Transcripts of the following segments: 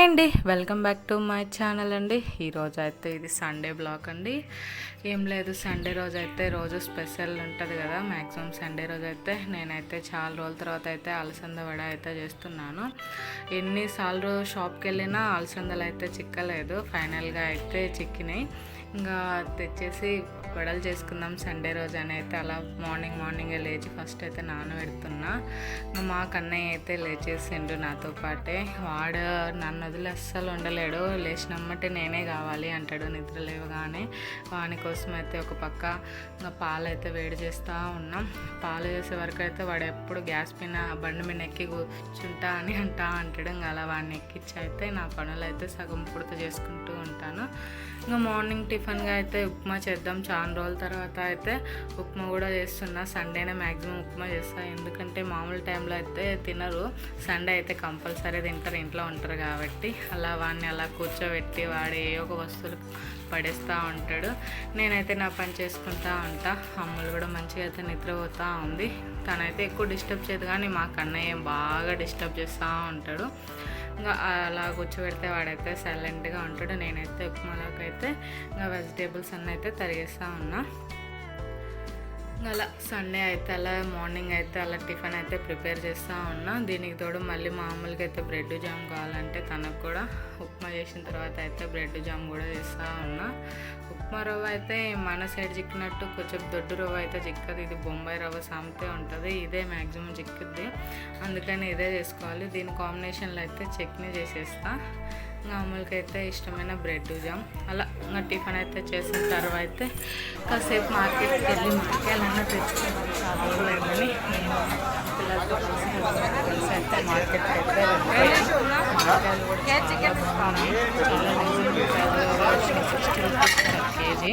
Hi అండి. Welcome back to my channel అండి. ఈరోజు అయితే ఇది సండే బ్లాక్ అండి. ఏం లేదు సండే రోజు అయితే రోజు స్పెషల్ ఉంటుంది కదా. మ్యాక్సిమం సండే రోజు అయితే నేనైతే చాలా రోజుల తర్వాత అయితే అలసంద వడ అయితే చేస్తున్నాను. ఎన్నిసార్లు షాప్కి వెళ్ళినా అలసందలు అయితే చిక్కలేదు. ఫైనల్గా అయితే చిక్కినాయి. ఇంకా తెచ్చేసి వడలు చేసుకుందాం సండే రోజు అని అయితే అలా మార్నింగ్ మార్నింగే లేచి ఫస్ట్ అయితే నానబెడుతున్నా. ఇంకా మా కన్నయ్య అయితే లేచేసిండు నాతో పాటే. వాడు నన్ను వదిలి అస్సలు ఉండలేడు. లేచినమ్మటే నేనే కావాలి అంటాడు నిద్ర లేవగానే. వాని కోసం అయితే ఒక పక్క ఇంకా పాలు అయితే వేడి చేస్తూ ఉన్నాం. పాలు చేసే వరకు అయితే వాడు ఎప్పుడు గ్యాస్ పైన బండి మీద ఎక్కి కూర్చుంటా అని అంటా అంటాడు. ఇంకా అలా వాడిని ఎక్కించి అయితే నా పనులు అయితే సగం పూర్తి చేసుకుంటూ ఉంటాను. ఇంకా మార్నింగ్ టిఫిన్గా అయితే ఉప్మా చేద్దాం చాలా రోజుల తర్వాత అయితే ఉప్మా కూడా చేస్తున్నా. సండేనే మ్యాక్సిమం ఉప్మా చేస్తా. ఎందుకంటే మామూలు టైంలో అయితే తినరు. సండే అయితే కంపల్సరీ తింటారు. ఇంట్లో ఉంటారు కాబట్టి అలా వాడిని అలా కూర్చోబెట్టి వాడు ఏ ఒక వస్తువులు పడేస్తూ ఉంటాడు. నేనైతే నా పని చేసుకుంటా ఉంటా. అమ్మలు కూడా మంచిగా అయితే నిద్రపోతూ ఉంది. తనైతే ఎక్కువ డిస్టర్బ్ చేయదు కానీ మా కన్నయ్య బాగా డిస్టర్బ్ చేస్తూ ఉంటాడు. ఇంకా అలా కూర్చోబెడితే వాడైతే సైలెంట్గా ఉంటాడు. నేనైతే ఉప్మాలోకి అయితే ఇంకా వెజిటేబుల్స్ అన్నీ అయితే తరిగేస్తూ ఉన్నా. అలా సండే అయితే అలా మార్నింగ్ అయితే అలా టిఫిన్ అయితే ప్రిపేర్ చేస్తూ ఉన్నా. దీనికి తోడు మళ్ళీ మామూలుగా అయితే బ్రెడ్ జామ్ కావాలంటే తనకు కూడా ఉప్మా చేసిన తర్వాత అయితే బ్రెడ్ జామ్ కూడా చేస్తూ ఉన్నా. ఉప్మా రవ్వ అయితే మన సైడ్ చిక్కినట్టు కొంచెం దొడ్డు రవ్వ అయితే చిక్కదు. ఇది బొంబాయి రవ్వ సామితే ఉంటుంది. ఇదే మ్యాక్సిమం చిక్కుద్ది. అందుకని ఇదే చేసుకోవాలి. దీని కాంబినేషన్లో అయితే చట్నీ చేసేస్తా. మామూలుగా అయితే ఇష్టమైన బ్రెడ్ జామ్. అలా ఇంకా టిఫిన్ అయితే చేసిన తర్వాత అయితే కాసేపు మార్కెట్కి వెళ్ళి మార్కెట్లన్నా తెచ్చుకున్నాను చాలా రోజులైందని పిల్లలతో కలిసి అయితే మార్కెట్కి అయితే చాలా సిక్స్టీ రూపీస్ పర్ కేజీ.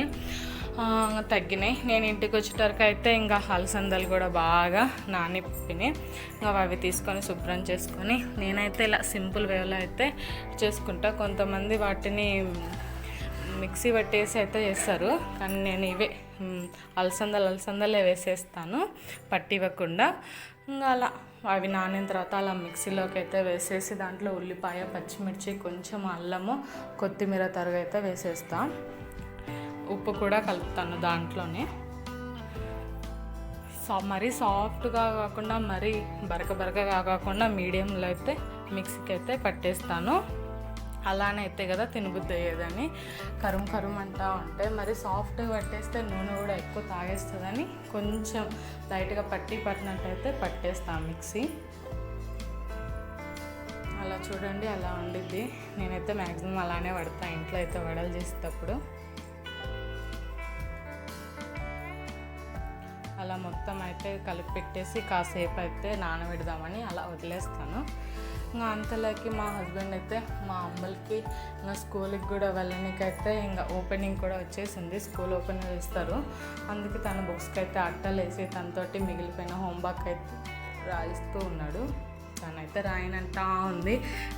తగ్గినాయి. నేను ఇంటికి వచ్చేటరకు అయితే ఇంకా అలసందలు కూడా బాగా నానిపోయినాయి ఇంకా అవి తీసుకొని శుభ్రం చేసుకొని నేనైతే ఇలా సింపుల్ వేలో అయితే చేసుకుంటా. కొంతమంది వాటిని మిక్సీ పట్టేసి అయితే చేస్తారు. కానీ నేను ఇవే అలసందలు అలసందలే వేసేస్తాను. పట్టి ఇవ్వకుండా ఇంకా అలా అవి నానిన తర్వాత అలా మిక్సీలోకి అయితే వేసేసి దాంట్లో ఉల్లిపాయ పచ్చిమిర్చి కొంచెం అల్లము కొత్తిమీర తరుగు అయితే వేసేస్తాను ఉప్పు కూడా కలుపుతాను దాంట్లోనే. సా మరీ సాఫ్ట్గా కాకుండా మరీ బరక బరకగా కాకుండా మీడియంలో అయితే మిక్సీకి అయితే పట్టేస్తాను. అలానే అయితే కదా తినబుద్ధి అయ్యేదని కరుం కరుం అంటా ఉంటే మరి సాఫ్ట్గా పట్టేస్తే నూనె కూడా ఎక్కువ తాగేస్తుందని కొంచెం లైట్గా పట్టి పట్టినట్టయితే పట్టేస్తాను మిక్సీ. అలా చూడండి అలా ఉండిద్ది. నేనైతే మ్యాక్సిమం అలానే పడతా ఇంట్లో అయితే వడలు చేసేటప్పుడు. అలా మొత్తం అయితే కలిపి పెట్టేసి కాసేపు అయితే నానబెడదామని అలా వదిలేస్తాను. ఇంకా అంతలోకి మా హస్బెండ్ అయితే మా అమ్మలకి ఇంకా స్కూల్కి కూడా వెళ్ళనికైతే ఇంకా ఓపెనింగ్ కూడా వచ్చేసింది. స్కూల్ ఓపెన్ చేస్తారు. అందుకే తన బుక్స్కి అయితే అట్టలు వేసి తనతోటి మిగిలిపోయిన హోంవర్క్ అయితే రాయిస్తూ ఉన్నాడు. తనైతే రాయనంటా ఉంది.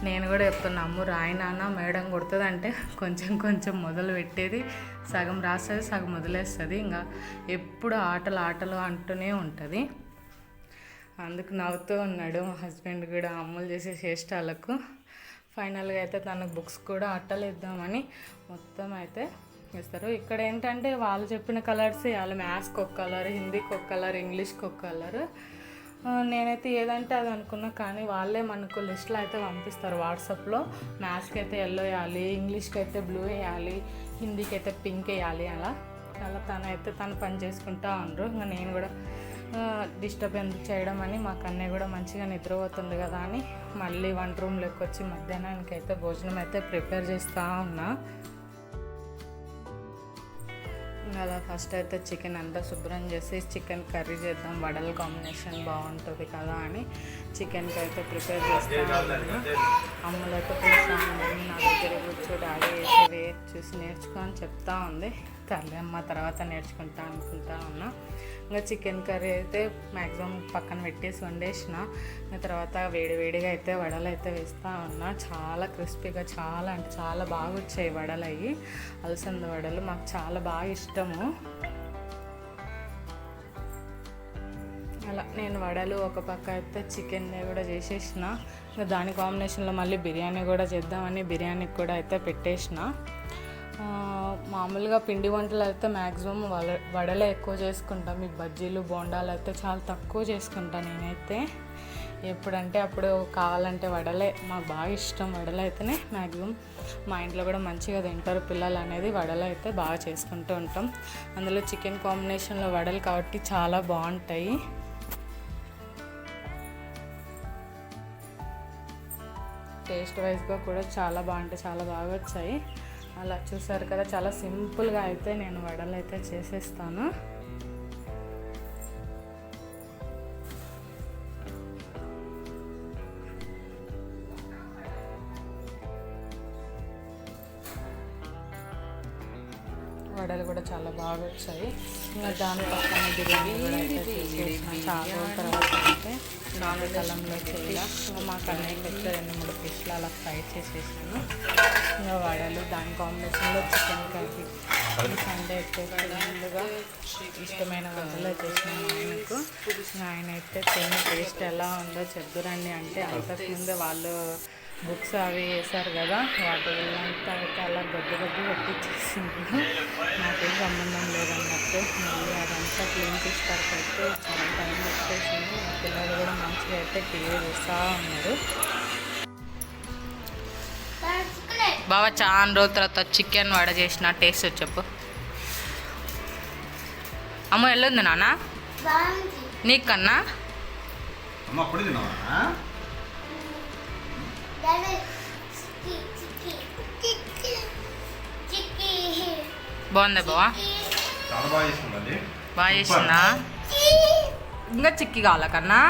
నేను కూడా చెప్తున్నా అమ్ము రాయనాన్న మేడం కొడుతుందంటే కొంచెం కొంచెం మొదలు పెట్టేది. సగం రాస్తుంది సగం వదిలేస్తుంది ఇంకా ఎప్పుడు ఆటలు ఆటలు అంటూనే ఉంటుంది. అందుకు నవ్వుతూ ఉన్నాడు మా హస్బెండ్ కూడా అమ్ములు చేసే చేష్టాలకు. ఫైనల్గా అయితే తనకు బుక్స్ కూడా అట్టలు ఇద్దామని మొత్తం అయితే ఇస్తారు ఇక్కడ ఏంటంటే వాళ్ళు చెప్పిన కలర్స్ వాళ్ళ మ్యాథ్స్కి ఒక కలర్ హిందీకి ఒక కలర్ ఇంగ్లీష్కి ఒక కలర్. నేనైతే ఏదంటే అది అనుకున్నా కానీ వాళ్ళే మనకు లిస్ట్లో అయితే పంపిస్తారు వాట్సాప్లో. మ్యాథ్స్కి అయితే ఎల్లో వేయాలి ఇంగ్లీష్కి అయితే బ్లూ వేయాలి హిందీకి అయితే పింక్ వేయాలి అలా. అలా తనైతే తను పని చేసుకుంటా ఉండరు. ఇంకా నేను కూడా డిస్టర్బ్ ఎందుకు చేయడం అని మా కన్నయ్య కూడా మంచిగా నిద్రపోతుంది కదా అని మళ్ళీ వంట రూమ్లోకి వచ్చి మధ్యాహ్నానికి అయితే భోజనం అయితే ప్రిపేర్ చేస్తూ ఉన్నా. అలా ఫస్ట్ అయితే చికెన్ అంతా శుభ్రం చేసి చికెన్ కర్రీ చేద్దాం. వడల కాంబినేషన్ బాగుంటుంది కదా అని చికెన్కి అయితే ప్రిపేర్ చేస్తాను. అమ్మలైతే పిలుస్తాను నా దగ్గర కూర్చో డాడీ వేసి చూసి నేర్చుకో అని చెప్తా ఉంది. తల్లి అమ్మ తర్వాత నేర్చుకుంటా అనుకుంటా ఉన్నా. ఇంకా చికెన్ కర్రీ అయితే మ్యాక్సిమం పక్కన పెట్టేసి వండేసిన. ఇంకా తర్వాత వేడివేడిగా అయితే వడలు అయితే వేస్తూ ఉన్నా. చాలా క్రిస్పీగా చాలా అంటే చాలా బాగా వచ్చాయి వడలు అవి అలసంద వడలు మాకు చాలా బాగా ఇష్టము. అలా నేను వడలు ఒక పక్క అయితే చికెన్ కూడా చేసేసిన. ఇంకా దాని కాంబినేషన్లో మళ్ళీ బిర్యానీ కూడా చేద్దామని బిర్యానీకి కూడా అయితే పెట్టేసిన. మామూలుగా పిండి వంటలు అయితే మ్యాక్సిమం వడ వడలే ఎక్కువ చేసుకుంటాం. ఈ బజ్జీలు బోండాలు అయితే చాలా తక్కువ చేసుకుంటాను నేనైతే. ఎప్పుడంటే అప్పుడు కావాలంటే వడలే. మాకు బాగా ఇష్టం వడలు అయితేనే మ్యాక్సిమం మా ఇంట్లో కూడా మంచిగా తింటారు పిల్లలు అనేది వడలు అయితే బాగా చేసుకుంటూ ఉంటాం. అందులో చికెన్ కాంబినేషన్లో వడలు కాబట్టి చాలా బాగుంటాయి. టేస్ట్ వైజ్గా కూడా చాలా బాగుంటాయి చాలా బాగా వచ్చాయి. అలా చూసారు కదా చాలా సింపుల్గా అయితే నేను వడలు అయితే చేసేస్తాను. వడలు కూడా చాలా బాగా వచ్చాయి. ఇంకా దాని పక్కన బిర్యానీ కూడా అయితే చేసేసిన చాలా రోజుల తర్వాత అయితే నాలుగు కలంలో చేయాల. ఇంకా మా కన్నయ్యకి అయితే రెండు మూడు ఫిష్లు అలా ఫ్రై చేసేసాను. ఇంకా వడలు దాని కాంబినేషన్లో చికెన్ కర్రీ ఈ సండే ముందుగా ఇష్టమైన వంటలు చేసిన మా ఆయనకు. ఆయన అయితే తిని టేస్ట్ ఎలా ఉందో చెప్దురండి. అంటే అంతకుముందే వాళ్ళు బుక్స్ అవి వేశారు కదా వాటి అంతా అయితే అలా గడ్డి గడ్డి పెట్టించేసింది నాకేం సంబంధం లేదన్నట్టు మళ్ళీ అదంతా క్లీన్ చేస్తారు అయితే చాలా టైం పెట్టేసింది. మా పిల్లలు కూడా మంచిగా అయితే టీవీ చూస్తూ ఉన్నారు. బాబా చాలా రోజుల తర్వాత చికెన్ వడ చేసిన టేస్ట్ చెప్పు. అమ్మ వెళ్ళొద్దు నాన్న? నీకన్నా? అమ్మ అప్పుడు తిన్నావా? బాగుందా బావా? బాగా చేసిందా? ఇంకా చిక్కి కావాలా కన్నా?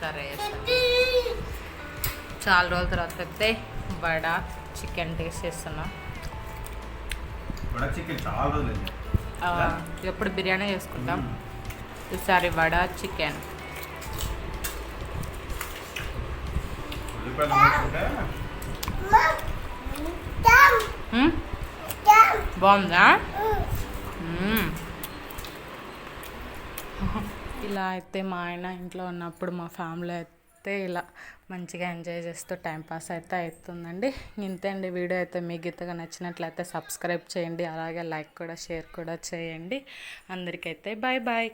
సరే చాలా రోజుల తర్వాత అయితే వడ చికెన్ టేస్ట్ చేస్తున్నా. ఎప్పుడు బిర్యానీ చేసుకుంటాం. ఈసారి వడ చికెన్. బాగుందా? ఇలా అయితే మా ఆయన ఇంట్లో ఉన్నప్పుడు మా ఫ్యామిలీ అయితే ఇలా మంచిగా ఎంజాయ్ చేస్తూ టైంపాస్ అయితే అవుతుందండి. ఇంతే అండి వీడియో అయితే మీకు గీతగా నచ్చినట్లయితే సబ్స్క్రైబ్ చేయండి అలాగే లైక్ కూడా షేర్ కూడా చేయండి. అందరికైతే బాయ్ బాయ్.